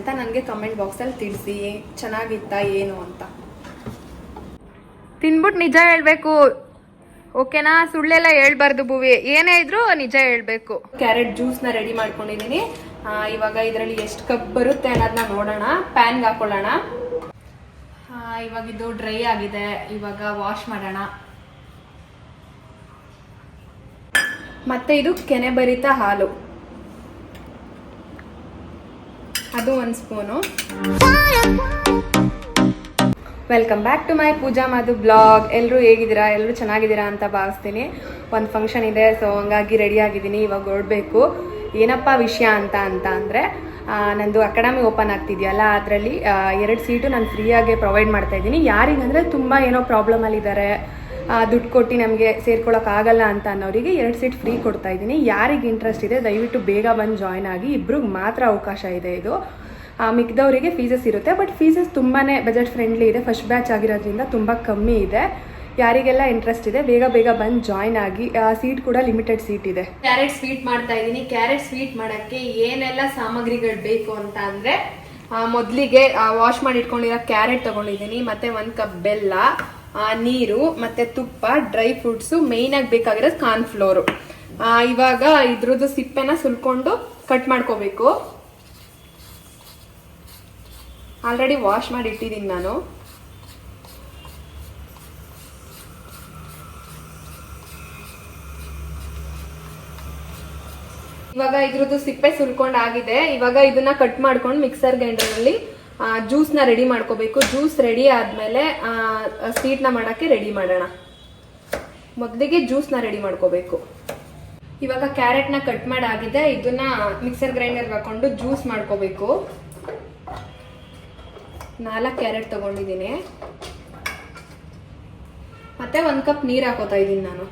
ಅಂತ ನನಗೆ ಕಮೆಂಟ್ ಬಾಕ್ಸಲ್ಲಿ ತಿಳಿಸಿ ಚೆನ್ನಾಗಿತ್ತಾ ಏನು ಅಂತ. ತಿನ್ಬಿಟ್ಟು ನಿಜ ಹೇಳ್ಬೇಕು. ಓಕೆನಾ? ಸುಳ್ಳೆಲ್ಲ ಹೇಳ್ಬಾರ್ದು ಭೂವಿ. ಏನೇ ಇದ್ರು ನಿಜ ಹೇಳ್ಬೇಕು. ಕ್ಯಾರೆಟ್ ಜ್ಯೂಸ್ನ ರೆಡಿ ಮಾಡ್ಕೊಂಡಿದ್ದೀನಿ ಇವಾಗ ಇದರಲ್ಲಿ ಎಷ್ಟು ಕಪ್ ಬರುತ್ತೆ ಅನ್ನೋದನ್ನ ನೋಡೋಣ. ಪ್ಯಾನ್ಗೆ ಹಾಕೊಳ್ಳೋಣ. ಇವಾಗ ಇದು ಡ್ರೈ ಆಗಿದೆ. ಇವಾಗ ವಾಶ್ ಮಾಡೋಣ. ಮತ್ತೆ ಇದು ಕೆನೆ ಬರಿತ ಹಾಲು. ಅದು ಒಂದು spoon. Welcome back to my Pooja Madhu vlog ಎಲ್ಲರೂ ಹೇಗಿದ್ದೀರಾ? ಎಲ್ಲರೂ ಚೆನ್ನಾಗಿದ್ದೀರಾ ಅಂತ ಭಾವಿಸ್ತೀನಿ. ಒಂದು ಫಂಕ್ಷನ್ ಇದೆ ಸೊ ಹಂಗಾಗಿ ರೆಡಿ ಆಗಿದ್ದೀನಿ. ಇವಾಗ ಹೊರಡಬೇಕು. ಏನಪ್ಪ ವಿಷಯ ಅಂತ ಅಂತ ಅಂದರೆ ನಂದು ಅಕಾಡೆಮಿ ಓಪನ್ ಆಗ್ತಿದೆಯಲ್ಲ ಅದರಲ್ಲಿ ಎರಡು ಸೀಟು ನಾನು ಫ್ರೀಯಾಗಿ ಪ್ರೊವೈಡ್ ಮಾಡ್ತಾ ಇದ್ದೀನಿ. ಯಾರಿಗಂದರೆ ತುಂಬ ಏನೋ ಪ್ರಾಬ್ಲಮಲ್ಲಿದ್ದಾರೆ ದುಡ್ಡು ಕೊಟ್ಟು ನಮಗೆ ಸೇರ್ಕೊಳ್ಳೋಕ್ಕಾಗಲ್ಲ ಅಂತ ಅನ್ನೋರಿಗೆ ಎರಡು ಸೀಟ್ ಫ್ರೀ ಕೊಡ್ತಾ ಇದ್ದೀನಿ. ಯಾರಿಗೆ ಇಂಟ್ರೆಸ್ಟ್ ಇದೆ, ದಯವಿಟ್ಟು ಬೇಗ ಬಂದು ಜಾಯ್ನ್ ಆಗಿ ಇಬ್ರಿಗೆ ಮಾತ್ರ ಅವಕಾಶ ಇದೆ ಇದು. ಮಿಕ್ಕದವರಿಗೆ ಫೀಸಸ್ ಇರುತ್ತೆ ಬಟ್ ಫೀಸಸ್ ತುಂಬಾ ಬಜೆಟ್ ಫ್ರೆಂಡ್ಲಿ ಇದೆ. ಫಸ್ಟ್ ಬ್ಯಾಚ್ ಆಗಿರೋದ್ರಿಂದ ತುಂಬ ಕಮ್ಮಿ ಇದೆ. ಯಾರಿಗೆಲ್ಲ ಇಂಟ್ರೆಸ್ಟ್ ಇದೆ, ಬೇಗ ಬೇಗ ಬಂದು ಜಾಯ್ನ್ ಆಗಿ ಸೀಟ್ ಕೂಡ ಲಿಮಿಟೆಡ್ ಸೀಟ್ ಇದೆ. ಕ್ಯಾರೆಟ್ ಸ್ವೀಟ್ ಮಾಡ್ತಾ ಇದ್ದೀನಿ. ಕ್ಯಾರೆಟ್ ಸ್ವೀಟ್ ಮಾಡೋಕ್ಕೆ ಏನೆಲ್ಲ ಸಾಮಗ್ರಿಗಳು ಬೇಕು ಅಂತ ಅಂದರೆ ಮೊದಲಿಗೆ ವಾಶ್ ಮಾಡಿ ಇಟ್ಕೊಂಡಿರೋ ಕ್ಯಾರೆಟ್ ತೊಗೊಂಡಿದ್ದೀನಿ. ಮತ್ತೆ ಒಂದು ಕಪ್ ಬೆಲ್ಲ ನೀರು ಮತ್ತೆ ತುಪ್ಪ ಡ್ರೈ ಫ್ರೂಟ್ಸು ಆಗಿ ಬೇಕಾಗಿರೋದು ಕಾರ್ನ್ಫ್ಲೋರು ಇವಾಗ ಇದ್ರದ್ದು ಸಿಪ್ಪೆನ ಸುಲ್ಕೊಂಡು ಕಟ್ ಮಾಡ್ಕೋಬೇಕು. ಆಲ್ರೆಡಿ ವಾಶ್ ಮಾಡಿ ಇಟ್ಟಿದ್ದೀನಿ ನಾನು. ಇವಾಗ ಇದ್ರದ್ದು ಸಿಪ್ಪೆ ಸುಲ್ಕೊಂಡು ಆಗಿದೆ ಇವಾಗ ಇದನ್ನ ಕಟ್ ಮಾಡ್ಕೊಂಡು ಮಿಕ್ಸರ್ ಗ್ರೈಂಡರಲ್ಲಿ ಜ್ಯೂಸ್ನ ರೆಡಿ ಮಾಡ್ಕೋಬೇಕು. ಜ್ಯೂಸ್ ರೆಡಿ ಆದಮೇಲೆ ಸ್ವೀಟ್ನ ಮಾಡೋಕ್ಕೆ ರೆಡಿ ಮಾಡೋಣ. ಮೊದಲಿಗೆ ಜ್ಯೂಸ್ನ ರೆಡಿ ಮಾಡ್ಕೋಬೇಕು. ಇವಾಗ ಕ್ಯಾರೆಟ್ನ ಕಟ್ ಮಾಡಾಗಿದೆ. ಇದನ್ನ ಮಿಕ್ಸರ್ ಗ್ರೈಂಡರ್ ಹಾಕೊಂಡು ಜ್ಯೂಸ್ ಮಾಡ್ಕೋಬೇಕು. ನಾಲ್ಕು ಕ್ಯಾರೆಟ್ ತಗೊಂಡಿದ್ದೀನಿ. ಮತ್ತೆ ಒಂದು ಕಪ್ ನೀರು ಹಾಕೋತಾ ಇದ್ದೀನಿ ನಾನು.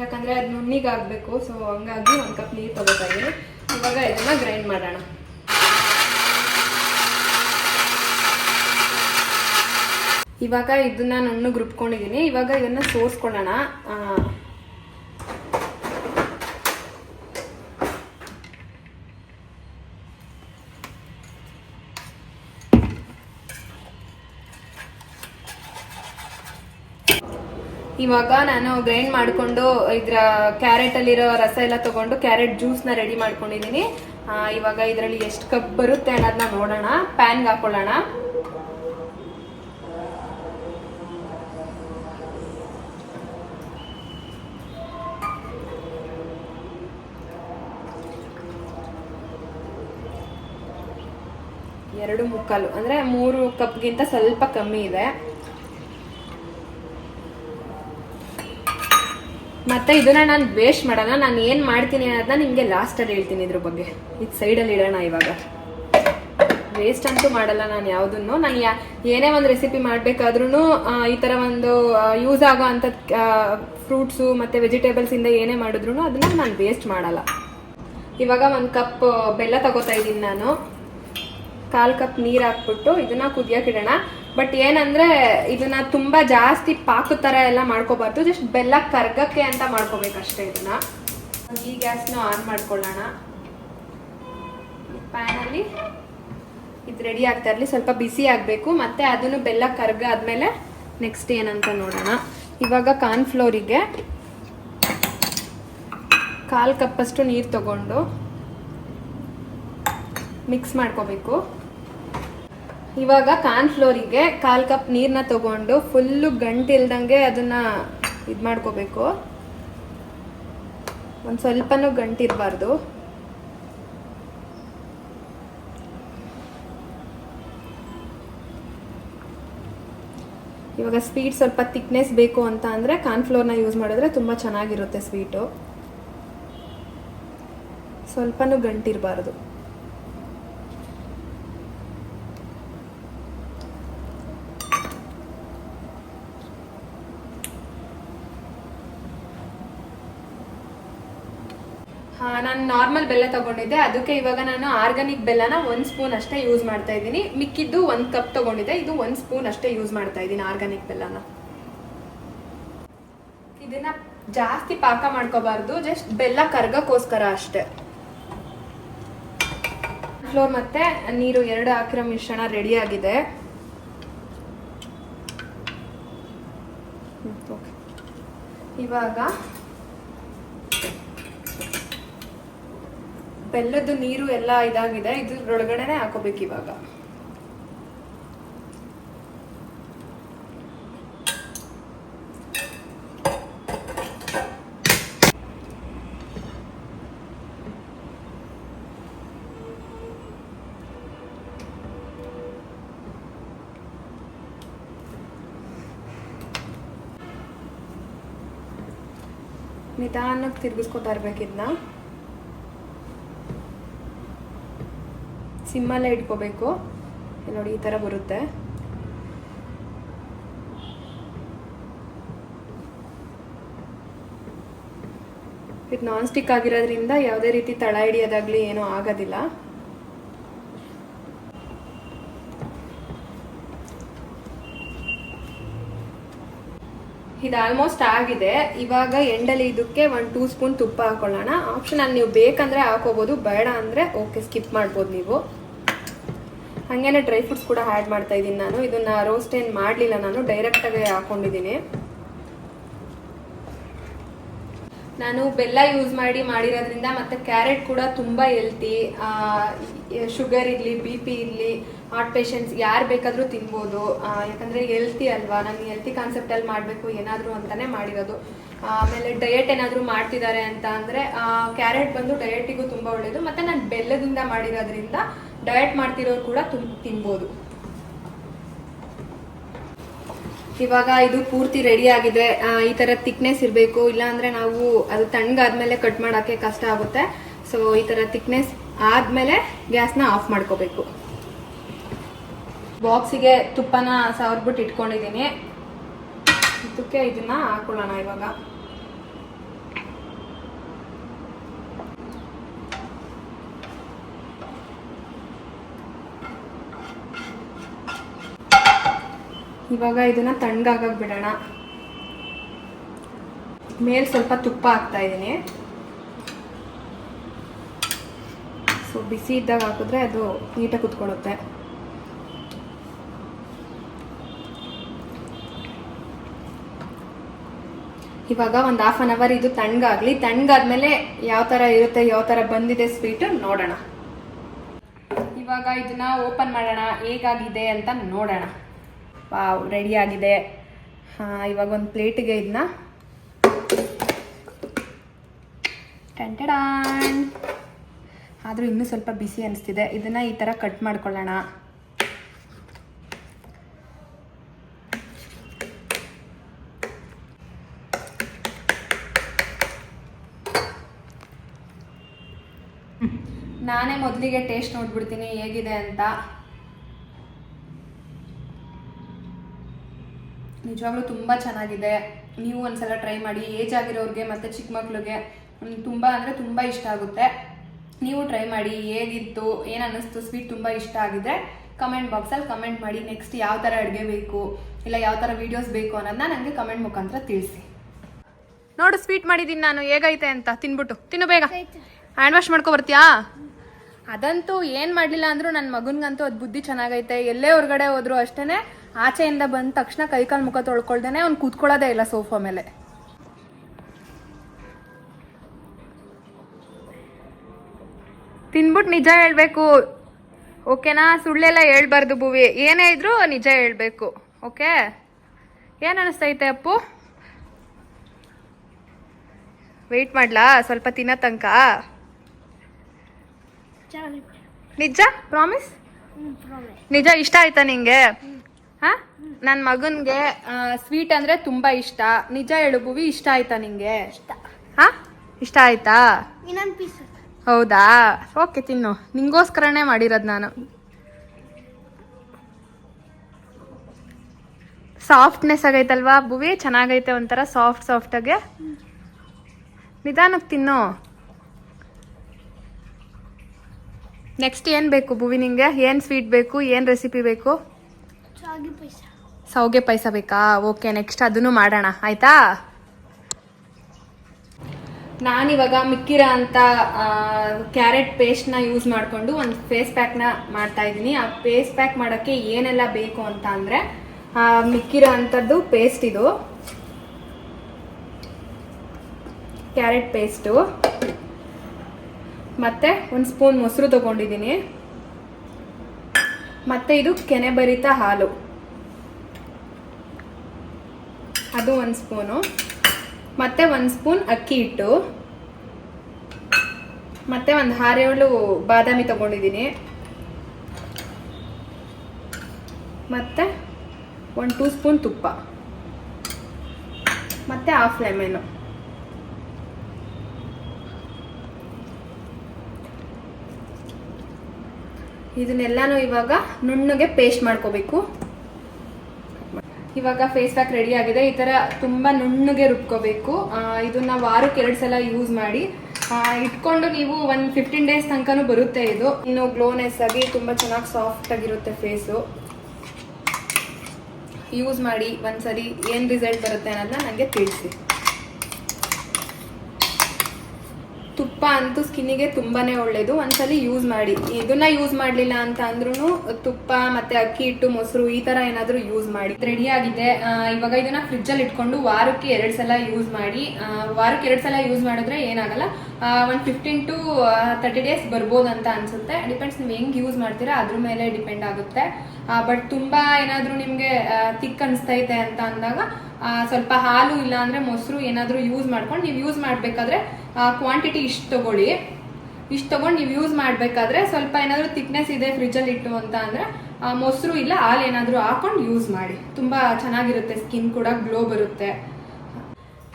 ಯಾಕಂದ್ರೆ ಅದು ನುಣ್ಣಿಗೆ ಆಗಬೇಕು ಸೊ ಹಂಗಾಗಿ ಒಂದು ಕಪ್ ನೀರು ತಗೋತಾ ಇದ್ದೀನಿ. ಇವಾಗ ಇದನ್ನ ಗ್ರೈಂಡ್ ಮಾಡೋಣ. ಇವಾಗ ಇದನ್ನ ನಾನು ರುಬ್ಕೊಂಡಿದ್ದೀನಿ ಇವಾಗ ಇದನ್ನ ಸೋಸ್ಕೊಳ್ಳೋಣ ಇವಾಗ ನಾನು ಗ್ರೈಂಡ್ ಮಾಡಿಕೊಂಡು ಇದರ ಕ್ಯಾರೆಟ್ ಅಲ್ಲಿರೋ ರಸ ಎಲ್ಲ ತಗೊಂಡು ಕ್ಯಾರೆಟ್ ಜ್ಯೂಸ್ನ ರೆಡಿ ಮಾಡ್ಕೊಂಡಿದ್ದೀನಿ ಇವಾಗ ಇದರಲ್ಲಿ ಎಷ್ಟು ಕಪ್ ಬರುತ್ತೆ ಅನ್ನೋದನ್ನ ನೋಡೋಣ. ಪ್ಯಾನ್ಗೆ ಹಾಕೊಳ್ಳೋಣ. ಎರಡು ಮುಕ್ಕಾಲು, ಅಂದ್ರೆ ಮೂರು ಕಪ್ಗಿಂತ ಸ್ವಲ್ಪ ಕಮ್ಮಿ ಇದೆ. ಮತ್ತೆ ಇದನ್ನ ನಾನು ವೇಸ್ಟ್ ಮಾಡೋಣ, ನಾನು ಏನ್ ಮಾಡ್ತೀನಿ ಅನ್ನೋದನ್ನ ನಿಮ್ಗೆ ಲಾಸ್ಟಲ್ಲಿ ಹೇಳ್ತೀನಿ ಇದ್ರ ಬಗ್ಗೆ. ಇದು ಸೈಡಲ್ಲಿ ಇಡೋಣ ಇವಾಗ. ವೇಸ್ಟ್ ಅಂತೂ ಮಾಡಲ್ಲ ನಾನು ಯಾವುದನ್ನು. ನಾನು ಏನೇ ಒಂದು ರೆಸಿಪಿ ಮಾಡ್ಬೇಕಾದ್ರೂ ಈ ಥರ ಒಂದು ಯೂಸ್ ಆಗೋ ಫ್ರೂಟ್ಸು ಮತ್ತು ವೆಜಿಟೇಬಲ್ಸ್ ಇಂದ ಏನೇ ಮಾಡಿದ್ರು ಅದನ್ನ ನಾನು ವೇಸ್ಟ್ ಮಾಡಲ್ಲ. ಇವಾಗ ಒಂದು ಕಪ್ ಬೆಲ್ಲ ತಗೋತಾ ಇದ್ದೀನಿ ನಾನು. ಕಾಲ್ ಕಪ್ ನೀರ್ ಹಾಕ್ಬಿಟ್ಟು ಇದನ್ನ ಕುದಿಯಕ್ಕೆ ಇಡೋಣ. ಬಟ್ ಏನಂದ್ರೆ ಇದನ್ನ ತುಂಬಾ ಜಾಸ್ತಿ ಪಾಕು ತರ ಎಲ್ಲ ಮಾಡ್ಕೋಬಾರ್ದು. ಜಸ್ಟ್ ಬೆಲ್ಲ ಕರ್ಗಕ್ಕೆ ಅಂತ ಮಾಡ್ಕೋಬೇಕಷ್ಟೇ ಇದನ್ನ. ಈ ಗ್ಯಾಸ್ನ ಆನ್ ಮಾಡ್ಕೊಳ್ಳೋಣ. ಪ್ಯಾನ್ ಅಲ್ಲಿ ಇದು ರೆಡಿ ಆಗ್ತಾ ಇರಲಿ. ಸ್ವಲ್ಪ ಬಿಸಿ ಆಗಬೇಕು. ಮತ್ತೆ ಅದನ್ನು ಬೆಲ್ಲ ಕರ್ಗ ಆದ್ಮೇಲೆ ನೆಕ್ಸ್ಟ್ ಏನಂತ ನೋಡೋಣ. ಇವಾಗ ಕಾರ್ನ್ಫ್ಲೋರಿಗೆ ಕಾಲ್ ಕಪ್ಪಷ್ಟು ನೀರು ತಗೊಂಡು ಮಿಕ್ಸ್ ಮಾಡ್ಕೋಬೇಕು. ಇವಾಗ ಕಾರ್ನ್ಫ್ಲೋರಿಗೆ ಕಾಲ್ ಕಪ್ ನೀರನ್ನ ತಗೊಂಡು ಫುಲ್ಲು ಗಂಟಿಲ್ದಂಗೆ ಅದನ್ನ ಇದು ಮಾಡ್ಕೋಬೇಕು. ಒಂದು ಸ್ವಲ್ಪನೂ ಗಂಟಿರಬಾರ್ದು ಇವಾಗ ಸ್ವೀಟ್ ಸ್ವಲ್ಪ ತಿಕ್ನೆಸ್ ಬೇಕು ಅಂತ ಅಂದರೆ ಕಾರ್ನ್ಫ್ಲೋರ್ನ ಯೂಸ್ ಮಾಡಿದ್ರೆ ತುಂಬ ಚೆನ್ನಾಗಿರುತ್ತೆ ಸ್ವೀಟು ಸ್ವಲ್ಪನೂ ಗಂಟಿರಬಾರ್ದು ನಾನು ನಾರ್ಮಲ್ ಬೆಲ್ಲ ತಗೊಂಡಿದ್ದೆ. ಅದಕ್ಕೆ ಇವಾಗ ನಾನು ಆರ್ಗಾನಿಕ್ ಬೆಲ್ಲನ ಒಂದು ಸ್ಪೂನ್ ಅಷ್ಟೇ ಯೂಸ್ ಮಾಡ್ತಾ ಇದ್ದೀನಿ. ಮಿಕ್ಕಿದ್ದು ಒಂದು ಕಪ್ ತಗೊಂಡಿದ್ದೆ. ಇದು ಒಂದು ಸ್ಪೂನ್ ಅಷ್ಟೇ ಯೂಸ್ ಮಾಡ್ತಾ ಇದ್ದೀನಿ ಆರ್ಗಾನಿಕ್ ಬೆಲ್ಲನ. ಇದನ್ನ ಜಾಸ್ತಿ ಪಾಕ ಮಾಡ್ಕೋಬಾರ್ದು. ಜಸ್ಟ್ ಬೆಲ್ಲ ಕರ್ಗಕ್ಕೋಸ್ಕರ ಅಷ್ಟೇ. ಫ್ಲೋರ್ ಮತ್ತೆ ನೀರು ಎರಡು ಹಾಕಿರೋ ಮಿಶ್ರಣ ರೆಡಿ ಆಗಿದೆ. ಇವಾಗ ಬೆಲ್ಲದ ನೀರು ಎಲ್ಲ ಇದಾಗಿದೆ ಇದ್ರೊಳಗಡೆನೆ ಹಾಕೋಬೇಕು ಇವಾಗ. ನಿಧಾನಕ್ಕೆ ತಿರ್ಗಿಸ್ಕೊತಾ ಇರ್ಬೇಕು ಸಿಮ್ಮಲ್ಲೇ ಇಟ್ಕೋಬೇಕು. ನೋಡಿ, ಈ ಥರ ಬರುತ್ತೆ. ಇದು ನಾನ್ ಸ್ಟಿಕ್ ಆಗಿರೋದ್ರಿಂದ ಯಾವುದೇ ರೀತಿ ತಳ ಹಿಡಿಯೋದಾಗ್ಲಿ ಏನೂ ಆಗೋದಿಲ್ಲ. ಇದು ಆಲ್ಮೋಸ್ಟ್ ಆಗಿದೆ. ಇವಾಗ ಎಂಡಲ್ಲಿ ಇದಕ್ಕೆ ಒಂದು ಟೂ ಸ್ಪೂನ್ ತುಪ್ಪ ಹಾಕೊಳ್ಳೋಣ. ಆಪ್ಷನಲ್ ನೀವು ಬೇಕಂದ್ರೆ ಹಾಕೋಬೋದು, ಬೇಡ ಅಂದರೆ ಓಕೆ ಸ್ಕಿಪ್ ಮಾಡ್ಬೋದು ನೀವು. ಹಾಗೇನೆ ಡ್ರೈ ಫ್ರೂಟ್ಸ್ ಕೂಡ ಆ್ಯಡ್ ಮಾಡ್ತಾ ಇದ್ದೀನಿ ನಾನು. ಇದನ್ನ ರೋಸ್ಟ್ ಏನು ಮಾಡಲಿಲ್ಲ ನಾನು ಡೈರೆಕ್ಟಾಗಿ ಹಾಕೊಂಡಿದ್ದೀನಿ. ನಾನು ಬೆಲ್ಲ ಯೂಸ್ ಮಾಡಿ ಮಾಡಿರೋದ್ರಿಂದ ಮತ್ತೆ ಕ್ಯಾರೆಟ್ ಕೂಡ ತುಂಬ ಹೆಲ್ತಿ ಶುಗರ್ ಇರಲಿ ಬಿ ಪಿ ಇರಲಿ ಹಾರ್ಟ್ ಪೇಷಂಟ್ಸ್ ಯಾರು ಬೇಕಾದರೂ ತಿನ್ಬೋದು. ಯಾಕಂದರೆ ಹೆಲ್ತಿ ಅಲ್ವಾ? ನಾನು ಹೆಲ್ತಿ ಕಾನ್ಸೆಪ್ಟಲ್ಲಿ ಮಾಡಬೇಕು, ಏನಾದರೂ ಅಂತಲೇ ಮಾಡಿರೋದು. ಆಮೇಲೆ ಡಯಟ್ ಏನಾದರೂ ಮಾಡ್ತಿದ್ದಾರೆ ಅಂತ ಅಂದರೆ ಕ್ಯಾರೆಟ್ ಬಂದು ಡಯಟಿಗೂ ತುಂಬ ಒಳ್ಳೆಯದು ಮತ್ತು ನಾನು ಬೆಲ್ಲದಿಂದ ಮಾಡಿರೋದ್ರಿಂದ ಡಯಟ್ ಮಾಡ್ತಿರೋರು ಕೂಡ ತುಂಬ ತಿನ್ಬೋದು. ಇವಾಗ ಇದು ಪೂರ್ತಿ ರೆಡಿ ಆಗಿದೆ. ಈ ತರ ತಿಕ್ನೆಸ್ ಇರಬೇಕು. ಇಲ್ಲಾಂದ್ರೆ ನಾವು ಅದು ತಣ್ಣಗಾದ್ಮೇಲೆ ಕಟ್ ಮಾಡೋಕ್ಕೆ ಕಷ್ಟ ಆಗುತ್ತೆ. ಸೊ ಈ ತರ ತಿಕ್ನೆಸ್ ಆದ್ಮೇಲೆ ಗ್ಯಾಸ್ನ ಆಫ್ ಮಾಡ್ಕೋಬೇಕು. ಬಾಕ್ಸಿಗೆ ತುಪ್ಪನ ಸವರ್ಬಿಟ್ಟು ಇಟ್ಕೊಂಡಿದ್ದೀನಿ. ಇದಕ್ಕೆ ಇದನ್ನ ಹಾಕೊಳ್ಳೋಣ ಇವಾಗ. ಇವಾಗ ಇದನ್ನ ತಣ್ಣಗಾಗಕ್ಕೆ ಬಿಡೋಣ. ಮೇಲ್ ಸ್ವಲ್ಪ ತುಪ್ಪ ಹಾಕ್ತಾ ಇದ್ದೀನಿ. ಸೊ ಬಿಸಿ ಇದ್ದಾಗ ಹಾಕಿದ್ರೆ ಅದು ನೀಟಾಗಿ ಕುತ್ಕೊಳ್ಳುತ್ತೆ. ಇವಾಗ ಒಂದು ಹಾಫ್ ಅನ್ ಅವರ್ ಇದು ತಣ್ಣಗಾಗ್ಲಿ. ತಣ್ಣಗಾದ್ಮೇಲೆ ಯಾವ ಥರ ಇರುತ್ತೆ, ಯಾವ ಥರ ಬಂದಿದೆ ಸ್ವೀಟ್ ನೋಡೋಣ. ಇವಾಗ ಇದನ್ನ ಓಪನ್ ಮಾಡೋಣ. ಹೇಗಾಗಿದೆ ಅಂತ ನೋಡೋಣ. ವಾವ್ ರೆಡಿ ಆಗಿದೆ ಹಾಂ, ಇವಾಗ ಒಂದು ಪ್ಲೇಟಿಗೆ ಇದನ್ನ ಟಂಟಡಾನ್ ಆದರೂ ಇನ್ನೂ ಸ್ವಲ್ಪ ಬಿಸಿ ಅನಿಸ್ತಿದೆ. ಇದನ್ನು ಈ ಥರ ಕಟ್ ಮಾಡ್ಕೊಳ್ಳೋಣ. ನಾನೇ ಮೊದಲಿಗೆ ಟೇಸ್ಟ್ ನೋಡ್ಬಿಡ್ತೀನಿ, ಹೇಗಿದೆ ಅಂತ. ನಿಜವಾಗ್ಲೂ ತುಂಬ ಚೆನ್ನಾಗಿದೆ. ನೀವು ಒಂದ್ಸಲ ಟ್ರೈ ಮಾಡಿ ಏಜ್ ಆಗಿರೋರಿಗೆ ಮತ್ತು ಚಿಕ್ಕ ಮಕ್ಳಿಗೆ ತುಂಬ ಅಂದರೆ ತುಂಬ ಇಷ್ಟ ಆಗುತ್ತೆ. ನೀವು ಟ್ರೈ ಮಾಡಿ ಹೇಗಿತ್ತು ಏನು ಅನ್ನಿಸ್ತು ಸ್ವೀಟ್ ತುಂಬ ಇಷ್ಟ ಆಗಿದೆ. ಕಮೆಂಟ್ ಬಾಕ್ಸಲ್ಲಿ ಕಮೆಂಟ್ ಮಾಡಿ ನೆಕ್ಸ್ಟ್ ಯಾವ ಥರ ಅಡುಗೆ ಬೇಕು ಇಲ್ಲ ಯಾವ ಥರ ವೀಡಿಯೋಸ್ ಬೇಕು ಅನ್ನೋದನ್ನ ನನಗೆ ಕಮೆಂಟ್ ಮುಖಾಂತರ ತಿಳಿಸಿ. ನೋಡು ಸ್ವೀಟ್ ಮಾಡಿದ್ದೀನಿ ನಾನು ಹೇಗೈತೆ ಅಂತ ತಿನ್ಬಿಟ್ಟು ತಿನ್ನು ಬೇಗ. ಹ್ಯಾಂಡ್ ವಾಶ್ ಮಾಡ್ಕೊ ಬರ್ತೀಯಾ? ಅದಂತೂ ಏನು ಮಾಡಲಿಲ್ಲ ಅಂದರೂ ನನ್ನ ಮಗನಿಗಂತೂ ಅದು ಬುದ್ಧಿ ಚೆನ್ನಾಗೈತೆ. ಎಲ್ಲೇ ಹೊರಗಡೆ ಹೋದ್ರು ಅಷ್ಟೇ ಆಚೆಯಿಂದ ಬಂದ ತಕ್ಷಣ ಕೈಕಾಲು ಮುಖ ತೊಳ್ಕೊಳ್ದೇನೆ ಅವ್ನು ಕೂತ್ಕೊಳ್ಳೋದೇ ಇಲ್ಲ ಸೋಫಾ ಮೇಲೆ. ತಿನ್ಬಿಟ್ಟು ನಿಜ ಹೇಳ್ಬೇಕು. ಓಕೆನಾ? ಸುಳ್ಳೆಲ್ಲ ಹೇಳ್ಬಾರ್ದು ಭೂವಿ. ಏನೇ ಇದ್ರು ನಿಜ ಹೇಳ್ಬೇಕು. ಓಕೆ? ಏನ್ ಅನಿಸ್ತೈತೆ ಅಪ್ಪು? ವೆಯ್ಟ್ ಮಾಡ್ಲಾ? ಸ್ವಲ್ಪ ತಿನ್ನೋ ತನಕ? ನಿಜ? ಪ್ರಾಮಿಸ್ ನಿಜ ಇಷ್ಟ ಆಯ್ತಾ ನಿಂಗೆ? ಹಾ? ನನ್ನ ಮಗನ್ಗೆ ಸ್ವೀಟ್ ಅಂದ್ರೆ ತುಂಬಾ ಇಷ್ಟ. ನಿಜ ಹೇಳು ಭುವಿ ಇಷ್ಟ ಆಯ್ತಾ ನಿಂಗೆ? ಹಾ? ಇಷ್ಟ ಆಯ್ತಾ? ಹೌದಾ? ಓಕೆ ತಿನ್ನು. ನಿಂಗೋಸ್ಕರನೇ ಮಾಡಿರೋದು ನಾನು. ಸಾಫ್ಟ್ನೆಸ್ ಆಗೈತಲ್ವಾ ಭುವಿ? ಚೆನ್ನಾಗೈತೆ ಒಂಥರ ಸಾಫ್ಟ್ ಸಾಫ್ಟಾಗೆ ನಿಧಾನಕ್ಕೆ ತಿನ್ನು. ನೆಕ್ಸ್ಟ್ ಏನು ಬೇಕು ಭುವಿ ನಿಂಗೆ? ಏನು ಸ್ವೀಟ್ ಬೇಕು? ಏನು ರೆಸಿಪಿ ಬೇಕು? ಶಾವಿಗೆ ಪಾಯಸ ಬೇಕಾ? ಓಕೆ ನೆಕ್ಸ್ಟ್ ಅದನ್ನು ಮಾಡೋಣ. ಆಯ್ತಾ? ನಾನಿವಾಗ ಮಿಕ್ಕಿರ ಅಂತ ಕ್ಯಾರೆಟ್ ಪೇಸ್ಟ್ನ ಯೂಸ್ ಮಾಡಿಕೊಂಡು ಒಂದು ಫೇಸ್ ಪ್ಯಾಕ್ನ ಮಾಡ್ತಾ ಇದ್ದೀನಿ. ಆ ಫೇಸ್ ಪ್ಯಾಕ್ ಮಾಡೋಕ್ಕೆ ಏನೆಲ್ಲ ಬೇಕು ಅಂತ ಅಂದರೆ ಮಿಕ್ಕಿರೋ ಅಂಥದ್ದು ಪೇಸ್ಟ್ ಇದು. ಕ್ಯಾರೆಟ್ ಪೇಸ್ಟು ಮತ್ತು ಒಂದು ಸ್ಪೂನ್ ಮೊಸರು ತೊಗೊಂಡಿದ್ದೀನಿ ಮತ್ತು ಇದು ಕೆನೆ ಬರಿತ ಹಾಲು. ಅದು ಒಂದು ಸ್ಪೂನು. ಮತ್ತು ಒಂದು ಸ್ಪೂನ್ ಅಕ್ಕಿ ಹಿಟ್ಟು. ಮತ್ತು ಒಂದು ಹಾರೇಳು ಬಾದಾಮಿ ತೊಗೊಂಡಿದ್ದೀನಿ ಮತ್ತು ಒಂದು ಟೂ ಸ್ಪೂನ್ ತುಪ್ಪ. ಮತ್ತು ಹಾಫ್ ಲೆಮನ್ನು ಇದನ್ನೆಲ್ಲನೂ ಇವಾಗ ನುಣ್ಣಗೆ ಪೇಸ್ಟ್ ಮಾಡ್ಕೋಬೇಕು. ಇವಾಗ ಫೇಸ್ ಪ್ಯಾಕ್ ರೆಡಿ ಆಗಿದೆ. ಈ ಥರ ತುಂಬ ನುಣ್ಣಗೆ ರುಬ್ಕೋಬೇಕು. ಇದನ್ನ ವಾರಕ್ಕೆ ಎರಡು ಸಲ ಯೂಸ್ ಮಾಡಿ. ಇಟ್ಕೊಂಡು ನೀವು ಒಂದು ಫಿಫ್ಟೀನ್ ಡೇಸ್ ತನಕನೂ ಬರುತ್ತೆ ಇದು. ಇನ್ನು ಗ್ಲೋನೆಸ್ ಆಗಿ ತುಂಬ ಚೆನ್ನಾಗಿ ಸಾಫ್ಟ್ ಆಗಿರುತ್ತೆ ಫೇಸು ಯೂಸ್ ಮಾಡಿ ಒಂದ್ಸರಿ ಏನು ರಿಸಲ್ಟ್ ಬರುತ್ತೆ ಅನ್ನೋದನ್ನ ನನಗೆ ತಿಳಿಸಿ. ತುಪ್ಪ ಅಂತೂ ಸ್ಕಿನ್ನಿಗೆ ತುಂಬಾ ಒಳ್ಳೆಯದು ಒಂದ್ಸಲಿ ಯೂಸ್ ಮಾಡಿ. ಇದನ್ನ ಯೂಸ್ ಮಾಡಲಿಲ್ಲ ಅಂತ ಅಂದ್ರೂ ತುಪ್ಪ ಮತ್ತೆ ಅಕ್ಕಿ ಹಿಟ್ಟು, ಮೊಸರು ಈ ತರ ಏನಾದರೂ ಯೂಸ್ ಮಾಡಿ. ರೆಡಿ ಆಗಿದೆ. ಇವಾಗ ಇದನ್ನ ಫ್ರಿಜ್ಜಲ್ಲಿ ಇಟ್ಕೊಂಡು ವಾರಕ್ಕೆ ಎರಡು ಸಲ ಯೂಸ್ ಮಾಡಿ. ವಾರಕ್ಕೆ ಎರಡು ಸಲ ಯೂಸ್ ಮಾಡಿದ್ರೆ ಏನಾಗಲ್ಲ. ಒಂದು ಫಿಫ್ಟೀನ್ ಟು ತರ್ಟಿ ಡೇಸ್ ಬರ್ಬೋದು ಅಂತ ಅನ್ಸುತ್ತೆ. ಡಿಪೆಂಡ್ಸ್ ನೀವು ಹೆಂಗೆ ಯೂಸ್ ಮಾಡ್ತೀರಾ ಅದ್ರ ಮೇಲೆ ಡಿಪೆಂಡ್ ಆಗುತ್ತೆ. ಬಟ್ ತುಂಬಾ ಏನಾದರೂ ನಿಮಗೆ ತಿಕ್ ಅನಿಸ್ತೈತೆ ಅಂತ ಅಂದಾಗ ಸ್ವಲ್ಪ ಹಾಲು ಇಲ್ಲ ಅಂದ್ರೆ ಮೊಸರು ಏನಾದರೂ ಯೂಸ್ ಮಾಡ್ಕೊಂಡು ನೀವು ಯೂಸ್ ಮಾಡಬೇಕಾದ್ರೆ ಕ್ವಾಂಟಿಟಿ ಇಷ್ಟು ತಗೊಳ್ಳಿ. ಇಷ್ಟು ತಗೊಂಡು ನೀವು ಯೂಸ್ ಮಾಡಬೇಕಾದ್ರೆ ಸ್ವಲ್ಪ ಏನಾದರೂ ತಿಕ್ನೆಸ್ ಇದೆ ಫ್ರಿಜ್ಜಲ್ಲಿ ಇಟ್ಟು ಅಂತ ಅಂದರೆ ಮೊಸರು ಇಲ್ಲ ಹಾಲು ಏನಾದರೂ ಹಾಕೊಂಡು ಯೂಸ್ ಮಾಡಿ. ತುಂಬ ಚೆನ್ನಾಗಿರುತ್ತೆ ಸ್ಕಿನ್ ಕೂಡ ಗ್ಲೋ ಬರುತ್ತೆ.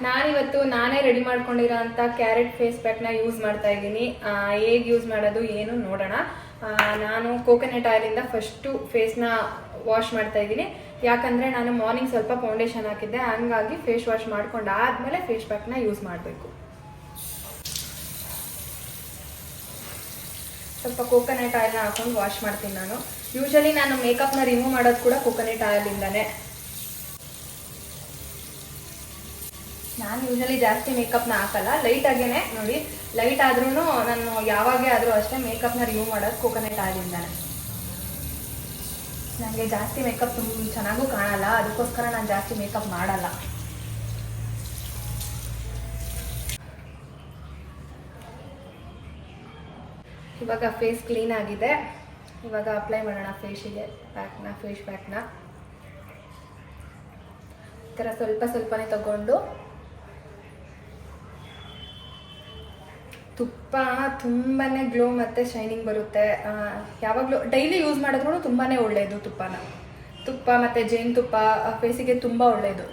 ನಾನಿವತ್ತು ನಾನೇ ರೆಡಿ ಮಾಡ್ಕೊಂಡಿರೋ ಅಂತ ಕ್ಯಾರೆಟ್ ಫೇಸ್ ಪ್ಯಾಕ್ನ ಯೂಸ್ ಮಾಡ್ತಾ ಇದ್ದೀನಿ. ಹೇಗ್ ಯೂಸ್ ಮಾಡೋದು ಏನು ನೋಡೋಣ. ನಾನು ಕೋಕೋನಟ್ ಫಸ್ಟ್ ಫಸ್ಟು ಫೇಸ್ನ ವಾಶ್ ಮಾಡ್ತಾ ಇದ್ದೀನಿ. ಯಾಕಂದರೆ ನಾನು ಮಾರ್ನಿಂಗ್ ಸ್ವಲ್ಪ ಫೌಂಡೇಶನ್ ಹಾಕಿದ್ದೆ, ಹಂಗಾಗಿ ಫೇಸ್ ವಾಶ್ ಮಾಡ್ಕೊಂಡು ಆದಮೇಲೆ ಫೇಸ್ ಪ್ಯಾಕ್ನ ಯೂಸ್ ಮಾಡಬೇಕು. ಸ್ವಲ್ಪ ಕೋಕೋನಟ್ ಆಯಿಲ್ನ ಹಾಕೊಂಡು ವಾಶ್ ಮಾಡ್ತೀನಿ ನಾನು. ಯೂಶಲಿ ನಾನು ಮೇಕಪ್ನ ರಿಮೂವ್ ಮಾಡೋದು ಕೂಡ ಕೋಕೋನಟ್ ಆಯಿಲಿಂದಾನೆ ನಾನು ಯೂಶಲಿ ಜಾಸ್ತಿ ಮೇಕಪ್ನ ಹಾಕಲ್ಲ. ಲೈಟ್ ಆಗೇನೆ ನೋಡಿ. ಲೈಟ್ ಆದ್ರೂ ನಾನು ಯಾವಾಗೇ ಆದರೂ ಅಷ್ಟೇ ಮೇಕಪ್ನ ರಿಮೂವ್ ಮಾಡೋದು ಕೋಕೋನಟ್ ಆಯಿಲಿಂದಾನೆ ನನಗೆ ಜಾಸ್ತಿ ಮೇಕಪ್ ತುಂಬ ಚೆನ್ನಾಗೂ ಕಾಣಲ್ಲ, ಅದಕ್ಕೋಸ್ಕರ ನಾನು ಜಾಸ್ತಿ ಮೇಕಪ್ ಮಾಡಲ್ಲ. ಇವಾಗ ಫೇಸ್ ಕ್ಲೀನ್ ಆಗಿದೆ. ಇವಾಗ ಅಪ್ಲೈ ಮಾಡೋಣ ಫೇಶಿಗೆ ಪ್ಯಾಕ್ನ ಫೇಸ್ ಪ್ಯಾಕ್ನ ಈ ಥರ ಸ್ವಲ್ಪ ಸ್ವಲ್ಪನೇ ತಗೊಂಡು ತುಪ್ಪ ತುಂಬಾನೇ ಗ್ಲೋ ಮತ್ತೆ ಶೈನಿಂಗ್ ಬರುತ್ತೆ. ಯಾವಾಗಲೂ ಡೈಲಿ ಯೂಸ್ ಮಾಡಿದ್ರು ತುಂಬಾ ಒಳ್ಳೆಯದು ತುಪ್ಪನ. ತುಪ್ಪ ಮತ್ತು ಜೇನುತುಪ್ಪ ಫೇಸಿಗೆ ತುಂಬ ಒಳ್ಳೆಯದು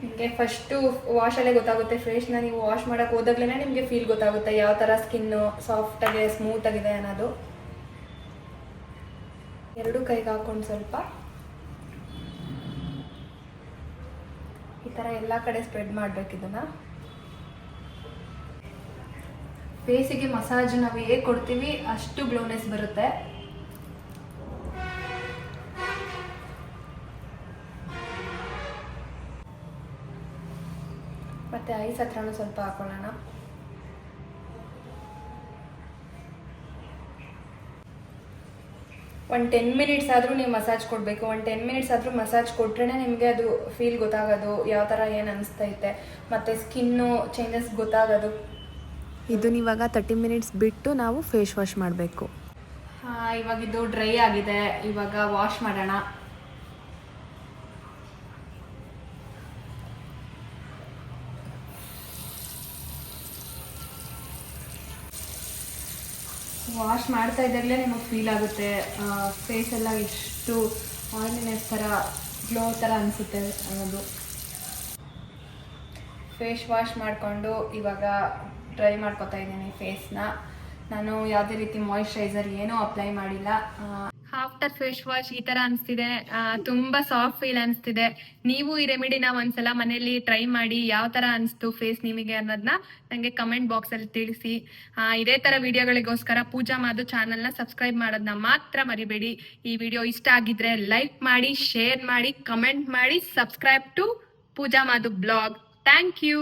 ನಿಮಗೆ ಫಸ್ಟು ವಾಶಲ್ಲೇ ಗೊತ್ತಾಗುತ್ತೆ. ಫೇಸ್ನ ನೀವು ವಾಶ್ ಮಾಡೋಕೆ ಹೋದಾಗ್ಲೇ ನಿಮಗೆ ಫೀಲ್ ಗೊತ್ತಾಗುತ್ತೆ ಯಾವ ಥರ ಸ್ಕಿನ್ನು ಸಾಫ್ಟಾಗಿದೆ ಸ್ಮೂತಾಗಿದೆ ಅನ್ನೋದು. ಎರಡು ಕೈಗೆ ಹಾಕೊಂಡು ಸ್ವಲ್ಪ ಥರ ಎಲ್ಲ ಕಡೆ ಸ್ಪ್ರೆಡ್ ಮಾಡ್ಬೇಕು ಇದನ್ನ. ಫೇಸಿಗೆ ಮಸಾಜ್ ನಾವು ಹೇಗೆ ಕೊಡ್ತೀವಿ ಅಷ್ಟು ಗ್ಲೋನೆಸ್ ಬರುತ್ತೆ. ಮತ್ತೆ ಐಸ್ ಹತ್ರನೂ ಸ್ವಲ್ಪ ಹಾಕೊಳ್ಳೋಣ. ಒಂದು ಟೆನ್ ಮಿನಿಟ್ಸ್ ಆದರೂ ನೀವು ಮಸಾಜ್ ಕೊಡಬೇಕು. ಒಂದು ಟೆನ್ ಮಿನಿಟ್ಸ್ ಆದರೂ ಮಸಾಜ್ ಕೊಟ್ರೇ ನಿಮಗೆ ಅದು ಫೀಲ್ ಗೊತ್ತಾಗೋದು ಯಾವ ಥರ ಏನು ಅನಿಸ್ತೈತೆ. ಮತ್ತು ಸ್ಕಿನ್ನು ಚೇಂಜಸ್ ಗೊತ್ತಾಗೋದು. ಇದನ್ನ ಇವಾಗ ತರ್ಟಿ ಮಿನಿಟ್ಸ್ ಬಿಟ್ಟು ನಾವು ಫೇಸ್ ವಾಶ್ ಮಾಡಬೇಕು. ಇವಾಗ ಇದು ಡ್ರೈ ಆಗಿದೆ. ಇವಾಗ ವಾಶ್ ಮಾಡೋಣ. ವಾಶ್ ಮಾಡ್ತಾ ಇದ್ದಾಗಲೇ ನಿಮಗೆ ಫೀಲ್ ಆಗುತ್ತೆ. ಫೇಸ್ ಎಲ್ಲ ಎಷ್ಟು ಆಯಿಲಿನೆಸ್ ಥರ ಗ್ಲೋ ಥರ ಅನಿಸುತ್ತೆ ಅನ್ನೋದು. ಫೇಸ್ ವಾಶ್ ಮಾಡಿಕೊಂಡು ಇವಾಗ ಡ್ರೈ ಮಾಡ್ಕೊತಾ ಇದ್ದೀನಿ ಫೇಸ್ನ ನಾನು ಯಾವುದೇ ರೀತಿ ಮಾಯಿಶ್ಚರೈಸರ್ ಏನೂ ಅಪ್ಲೈ ಮಾಡಿಲ್ಲ. ಆಫ್ಟರ್ ಫೇಸ್ ವಾಶ್ ಈ ತರ ಅನ್ಸ್ತಿದೆ. ತುಂಬಾ ಸಾಫ್ಟ್ ಫೀಲ್ ಅನ್ಸ್ತಿದೆ. ನೀವು ಈ ರೆಮಿಡಿನ ಒಂದ್ಸಲ ಮನೆಯಲ್ಲಿ ಟ್ರೈ ಮಾಡಿ ಯಾವ ತರ ಅನ್ಸ್ತು ಫೇಸ್ ನಿಮಗೆ ಅನ್ನೋದನ್ನ ನಂಗೆ ಕಮೆಂಟ್ ಬಾಕ್ಸ್ ಅಲ್ಲಿ ತಿಳಿಸಿ. ಇದೇ ತರ ವಿಡಿಯೋಗಳಿಗೋಸ್ಕರ ಪೂಜಾ ಮಾಧು ಚಾನಲ್ನ ಸಬ್ಸ್ಕ್ರೈಬ್ ಮಾಡೋದನ್ನ ಮಾತ್ರ ಮರಿಬೇಡಿ. ಈ ವಿಡಿಯೋ ಇಷ್ಟ ಆಗಿದ್ರೆ ಲೈಕ್ ಮಾಡಿ ಶೇರ್ ಮಾಡಿ ಕಮೆಂಟ್ ಮಾಡಿ subscribe to Pooja Madhu blog thank you